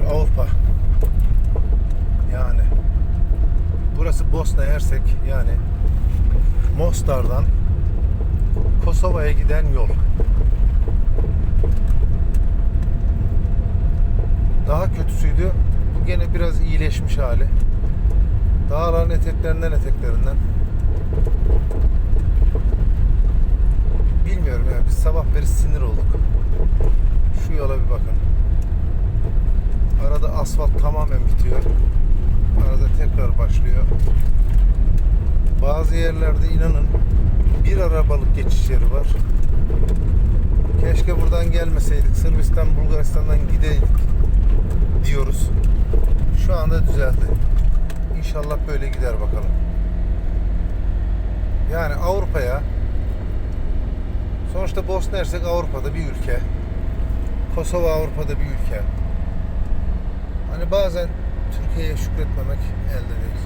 Avrupa. Yani burası Bosna Hersek yani Mostar'dan Kosova'ya giden yol. Daha kötüsüydü. Bu gene biraz iyileşmiş hali. Dağların eteklerinden eteklerinden. Bilmiyorum ya biz sabah beri sinir olduk. Şu yola bir bakın. Arada asfalt tamamen bitiyor. Arada tekrar başlıyor. Bazı yerlerde inanın bir arabalık geçiş yeri var. Keşke buradan gelmeseydik. Sırbistan, Bulgaristan'dan gideydik diyoruz. Şu anda düzeldi. İnşallah böyle gider bakalım. Yani Avrupa'ya sonuçta Bosna Hersek Avrupa'da bir ülke. Kosova Avrupa'da bir ülke. Hani bazen Türkiye'ye şükretmemek elde değil.